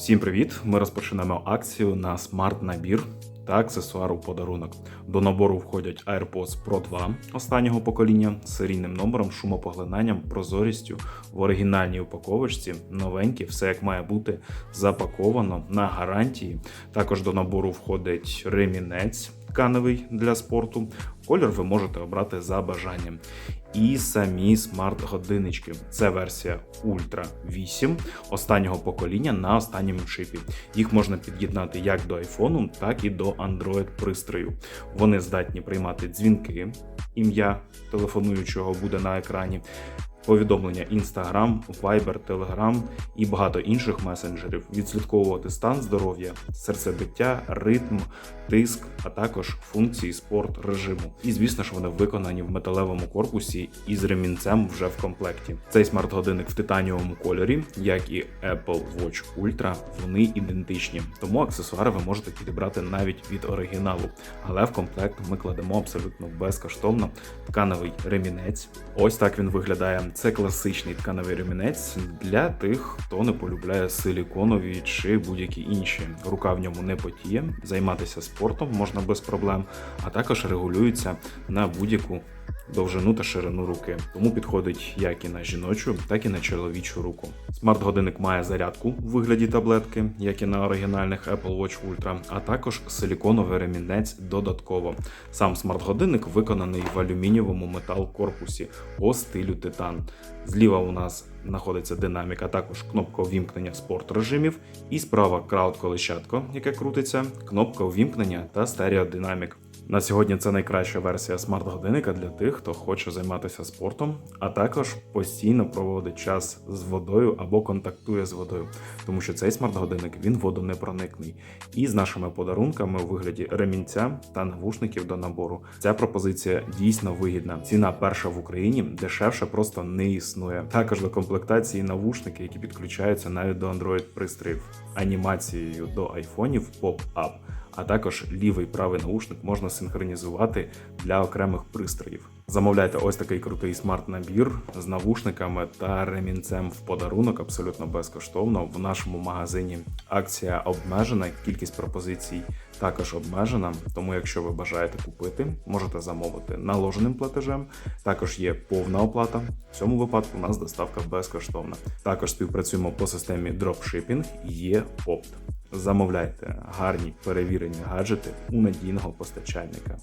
Всім привіт! Ми розпочинаємо акцію на смарт-набір та аксесуар у подарунок. До набору входять AirPods Pro 2 останнього покоління з серійним номером, шумопоглинанням, прозорістю в оригінальній упаковочці. Новенькі, все як має бути запаковано на гарантії. Також до набору входить ремінець тканевий для спорту. Колір ви можете обрати за бажанням. І самі смарт-годиннички. Це версія Ultra 8 останнього покоління на останньому чипі. Їх можна під'єднати як до iPhone, так і до Android пристрою. Вони здатні приймати дзвінки, ім'я телефонуючого буде на екрані. Повідомлення Instagram, Viber, Telegram і багато інших месенджерів, відслідковувати стан здоров'я, серцебиття, ритм, тиск, а також функції спорт режиму. І звісно ж, вони виконані в металевому корпусі із ремінцем вже в комплекті. Цей смарт-годинник в титаніовому кольорі, як і Apple Watch Ultra, вони ідентичні. Тому аксесуари ви можете підібрати навіть від оригіналу. Але в комплект ми кладемо абсолютно безкоштовно тканевий ремінець. Ось так він виглядає. Це класичний тканевий ремінець для тих, хто не полюбляє силіконові чи будь-які інші. Рука в ньому не потіє, займатися спортом можна без проблем, а також регулюється на будь-яку довжину та ширину руки. Тому підходить як і на жіночу, так і на чоловічу руку. Смарт-годинник має зарядку в вигляді таблетки, як і на оригінальних Apple Watch Ultra, а також силіконовий ремінець додатково. Сам смарт-годинник виконаний в алюмінієвому метал корпусі по стилю титан. Зліва у нас знаходиться динамік, а також кнопка увімкнення спорт режимів, і справа крауд колищатко, яке крутиться, кнопка увімкнення та стереодинамік. На сьогодні це найкраща версія смарт-годинника для тих, хто хоче займатися спортом, а також постійно проводить час з водою або контактує з водою, тому що цей смарт-годинник він водонепроникний. І з нашими подарунками у вигляді ремінця та навушників до набору. Ця пропозиція дійсно вигідна. Ціна перша в Україні дешевше просто не існує. Також до комплектації навушники, які підключаються навіть до Android пристроїв, анімацією до айфонів поп-ап а також лівий правий наушник можна синхронізувати для окремих пристроїв. Замовляйте ось такий крутий смарт-набір з навушниками та ремінцем в подарунок абсолютно безкоштовно в нашому магазині. Акція обмежена, кількість пропозицій також обмежена. Тому, якщо ви бажаєте купити, можете замовити наложеним платежем. Також є повна оплата. В цьому випадку у нас доставка безкоштовна. Також співпрацюємо по системі дропшипінг. Є опт. Замовляйте гарні перевірені гаджети у надійного постачальника.